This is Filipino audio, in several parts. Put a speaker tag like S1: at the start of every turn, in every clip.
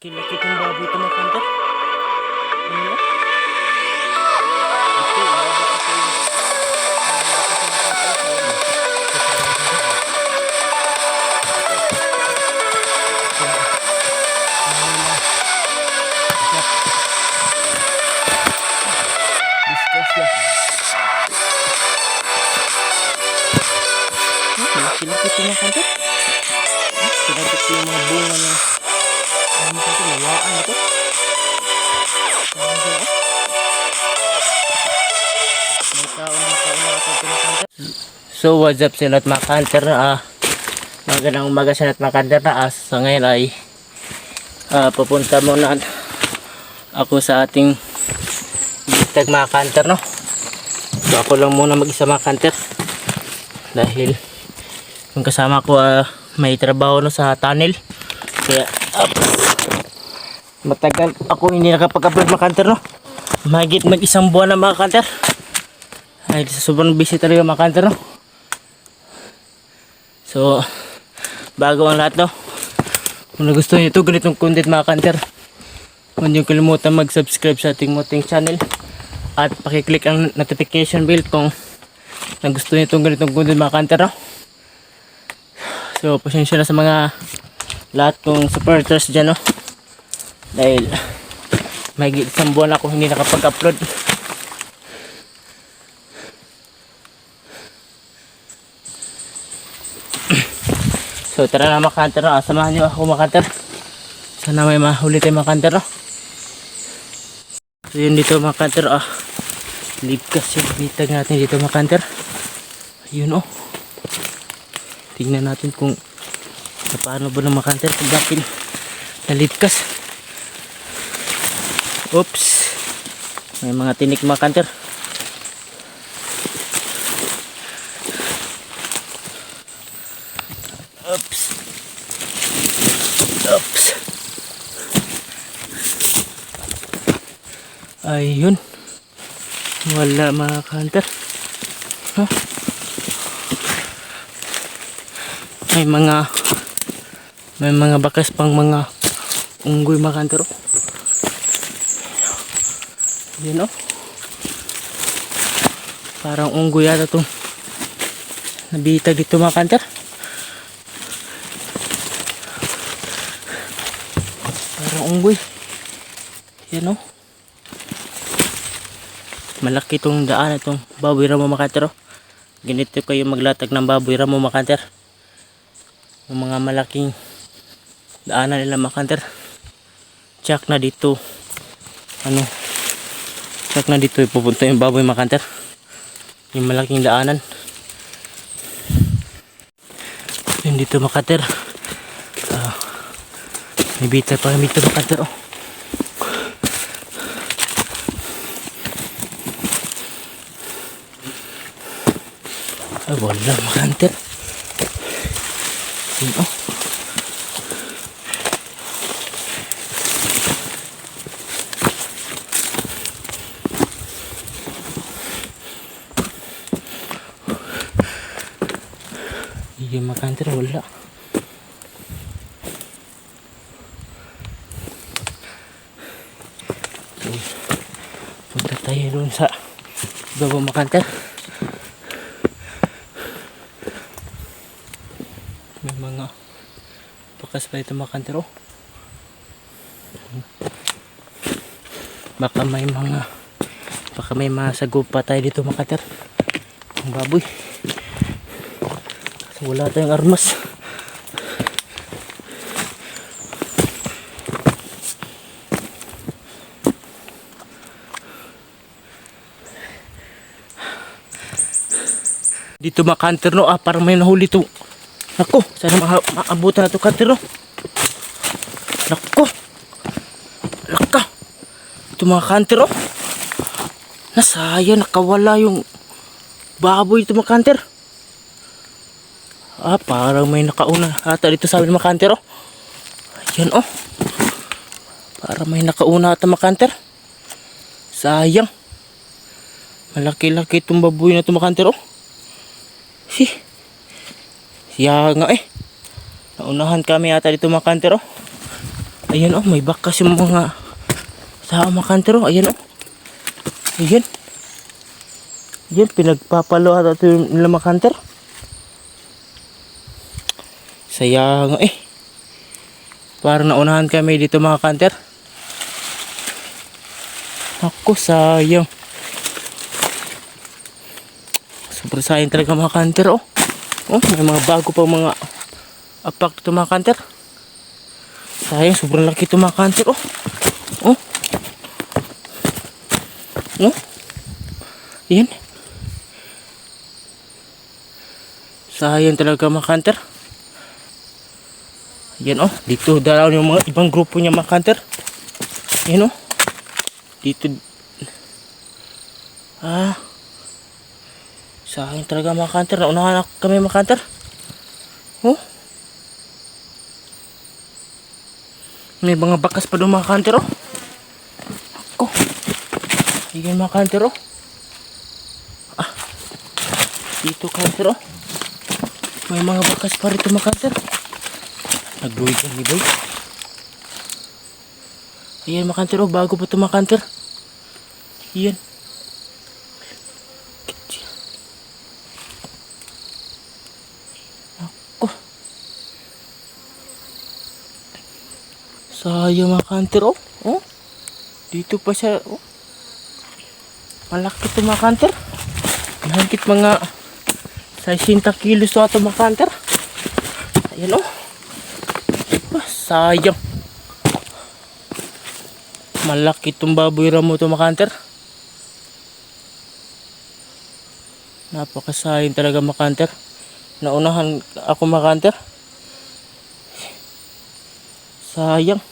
S1: Kilakit ng baboy ito mga kanter. Ano? Ito, umabot na sa iyo. Discuss ya. Hmm, kilakit yung mga kanter. Hmm, Kilakit yung mga bunga ng ano mo ito? Lawaan ito? Ba ito? May tao na tao na. So what's up sila at mga kanter na ah, magandang umaga sa lahat mga kanter na ah, sa ngayon ay ah, papunta muna ako sa ating bitag mga kanter no so ako lang muna mag isa mga kanter dahil yung kasama ko ah, may trabaho no sa tunnel kaya up, matagal ako hindi nakapag-upload mga kanter no? Mahigit mag isang buwan na mga kanter. Ay sobrang busy talaga mga kanter no? So bago ang lahat no? Kung nagustuhan nyo ito ganitong content mga kanter huwag nyo kalimutan mag subscribe sa ating moting channel at pakiclick ang notification bell kung nagustuhan nyo itong ganitong content mga kanter no? So pasensya na sa mga lahat kong supporters dyan no dahil may isang buwan ako hindi nakapag-upload. So tara na makanter no? Samahan nyo ako makanter sana may mahuli tayo makanter no? So yun dito makanter ah. Ligkas yung bitag natin dito makanter yun oh. Tingnan natin kung paano ba na makanter kung bakit naligkas oops. May mga tinik makanter oops. Oops. Ayun. Wala mga kanter. Huh? may mga may mga bakas pang mga unggoy mga kanter oh. Yun oh parang unggoy yata itong nabitag dito mga kanter. Parang unggoy yan oh malaki itong daan itong baboy ramo mga kanter oh. ganito kayo maglatag ng baboy ramo mga kanter. Yung mga malaking daanan nila mga kanter. Check na dito. Ano check na dito pupunta yung baboy mga kanter yung malaking daanan yun dito mga kanter Ah, may bita pa kami dito mga kanter oh. Ay, wala mga kanter yun oh Hindi makanter, wala. So, punta tayo doon sa baba makanter. May mga bakas pa ito makanter oh. Baka may mga baka may masagop pa tayo dito makanter. Ang baboy. Wala tayong armas. Dito makanter no, ah, parang may nahuli to. Nako, sana ma maabutan na to kanter no. Nako. Laka. Ito mga kanter oh. Nasaya, nakawala yung baboy ito mga kanter. Ah, parang may nakauna ata dito sa amin mga kanter oh. Ayan oh. Parang may nakauna ata mga kanter. Sayang. Malaki-laki itong baboy na ito mga kanter oh. Si. Siya nga eh. Naunahan kami ata dito mga kanter oh. Ayan oh, may bakas yung mga sa mga kanter oh. Ayan oh. Ayan. Ayan, pinagpapalo ata ito yung nila mga kanter. Sayang eh. Para naunahan kami dito mga kanter. Ako, sayang. Sobrang sayang talaga mga kanter oh. Oh, may mga bago pa mga apak dito mga kanter. Sayang, sobrang laki ito mga kanter oh. Oh. Oh. Yan. Sayang talaga mga kanter. Yan oh, dito dalaw yung mga ibang grupo niya mga kanter. Yan oh. Dito. Ah. Sayang talaga mga kanter. Naunahan ako kami mga kanter. Oh. May mga bakas pa doon mga kanter oh. Ako. Ayan mga kanter oh. Ah. Dito kanter oh. May mga bakas pa rito mga kanter. Nagluwig ang ni boy. Ayan mga kanter oh. Bago pa ito mga kanter. Ayan. Ako. Sayang mga kanter oh. Oh. Dito pa siya oh. Malaki ito mga kanter. Mahigit mga 60 kilos to ito mga kanter. Ayan oh. Sayang. Malaki itong baboy ramo ito mga kanter. Napakasayang talaga mga kanter. Naunahan ako mga kanter. Sayang.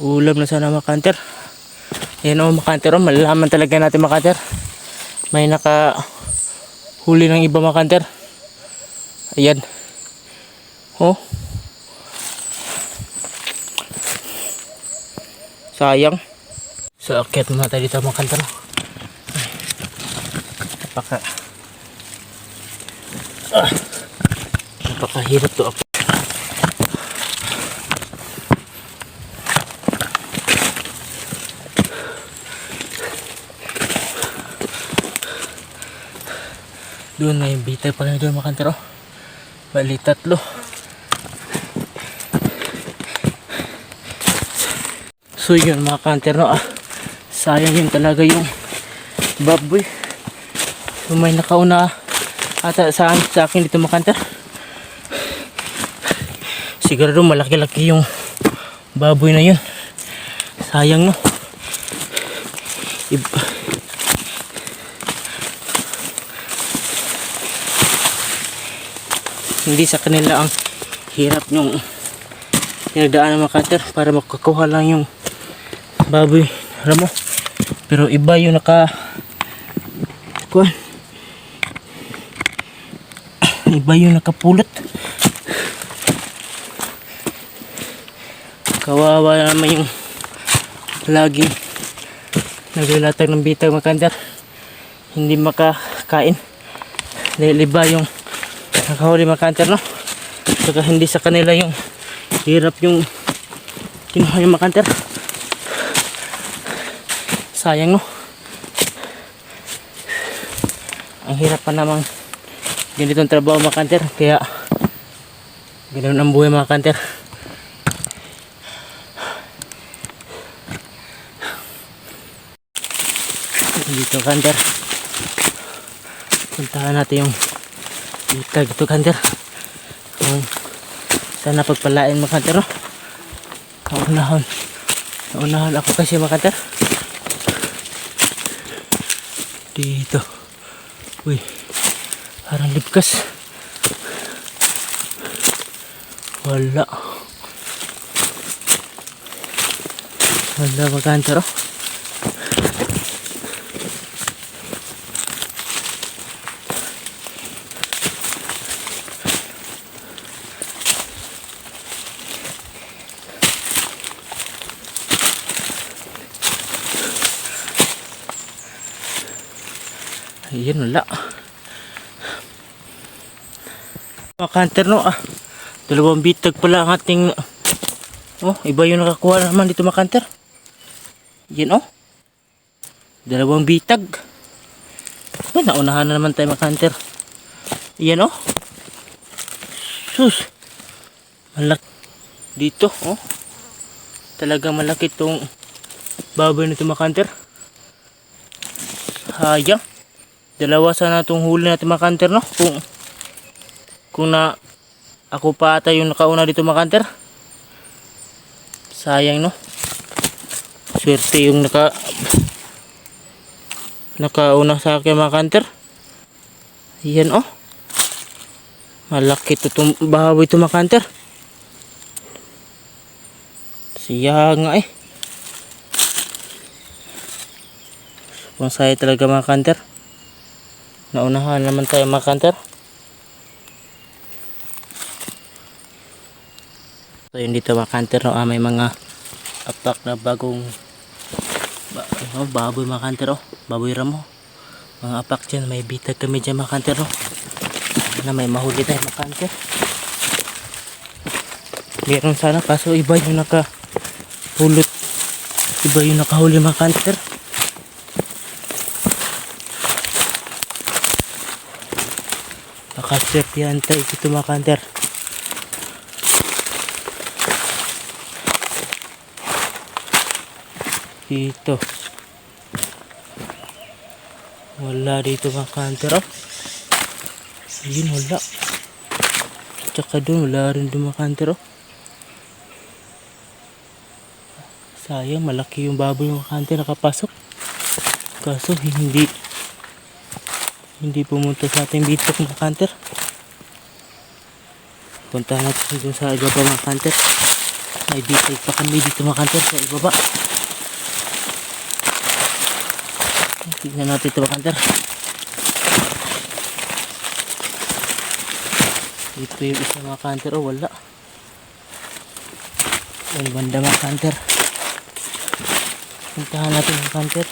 S1: Ulam na sana mga kanter. Ayan o mga kanter, oh, malalaman talaga natin mga kanter. May naka huli ng iba mga kanter. Ayan. Oh. Sayang. So, akyat muna tayo dito mga kanter. Ay. Napaka ah. Napakahirap to. Doon may bitay pa rin doon mga kantero. Bali tatlo. So yun mga kantero ah. Sayang yun talaga yung baboy. May nakauna ata sa, sa akin dito mga kantero. Siguro malaki-laki yung baboy na yun. Sayang no. Iba. hindi sa kanila ang hirap yung pinagdaan ng mga cutter para makakuha lang yung baboy ramo. Pero iba yung naka kuhan iba yung nakapulot. Kawawa naman yung laging naglalatag ng bitag cutter hindi makakain. Dahil iba yung nakahuli mga kanter no? Saka hindi sa kanila yung hirap yung kinuha yung mga kanter sayang no ang hirap pa namang ganitong trabaho mga kanter kaya ganoon ang buhay mga kanter dito kanter puntahan natin yung Itag ito kanter. Kung sana pagpalain mga kanter. Oh. Kaunahon. Kaunahon ako kasi mga kanter. Dito. Uy. Parang lipkas. Wala. Wala mga Ayun, wala. Mga kanter no, ah. Dalawang bitag pala ang ating... Oh, iba yung nakakuha naman dito makanter. Yan oh. Dalawang bitag. Oh, naunahan na naman tayo makanter. Yan oh. Sus. Malak. Dito oh. Talagang malaki tong baboy nito makanter. Sayang. Dalawa sana itong huli natin makanter no. Kung kung na ako pa ata yung nakauna dito makanter. Sayang no. Swerte yung naka nakauna sa akin makanter. Yan oh. Malaki to itong bahaw ito makanter. Siya nga eh. Saya talaga mga kanter. Naunahan naman tayo mga kanter. So yun dito mga kanter no, ah, may mga apak na bagong ba, oh, baboy mga kanter oh. Baboy ramo. Mga apak dyan, may bitag kami dyan mga kanter no. Na may mahuli tayo mga kanter. Meron sana kaso iba yung naka pulot. Iba yung nakahuli mga kanter. Nakaswertihan tayo dito mga kanter. Dito. Wala dito mga kanter oh. Ayun wala. Tsaka doon wala rin doon mga kanter oh. Sayang malaki yung baboy mga kanter nakapasok. Kaso hindi hindi pumunta sa ating bitok mga kanter. Punta natin dito sa ibaba mga kanter. May bitag pa kami dito mga kanter sa ibaba. Tignan natin ito mga kanter. Ito yung isa mga kanter. Oh wala. Yung banda mga kanter. Puntahan natin mga kanter.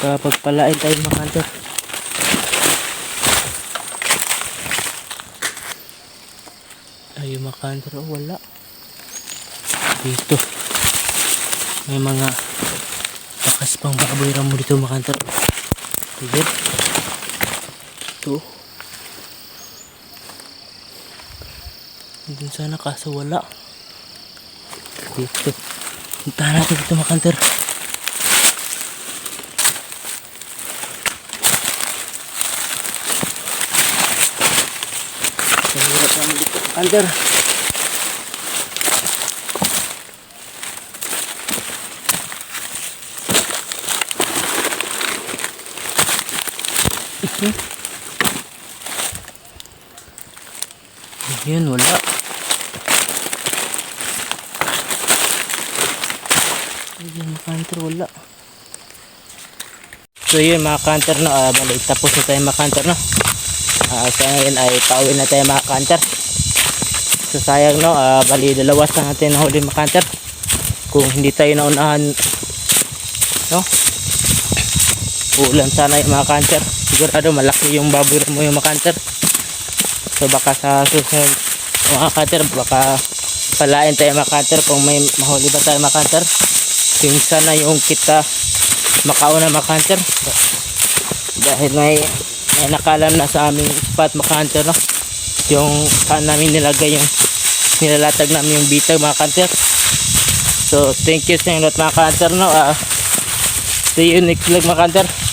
S1: Kapag palain tayo mga kanter. Oh wala. Dito. May mga bakas pang baboy ramo dito kanter. Ayan. Ito. Doon sana kaso wala. Dito. Puntahan natin dito mga kanter. Kanter. Ayun, wala. Ayun, mga kanter, wala. So yun mga kanter no, uh, balik tapos na tayo mga kanter no. Ah, sa ngayon ay pauwi na tayo mga kanter. So sayang no, ah, bali dalawas na natin na huli mga kanter. Kung hindi tayo naunahan no. Ulan sana yung mga kanter. Sigurado malaki yung baboy mo yung mga kanter. So baka sa susunod mga cutter baka palain tayo mga cutter kung may mahuli ba tayo mga cutter. Yung sana yung kita makauna mga cutter. Dahil may, may nakalam na sa aming spot mga cutter no. Yung saan namin nilagay yung nilalatag namin yung bitag mga cutter. So thank you sa inyo mga cutter no. Ah, see you next vlog mga cutter.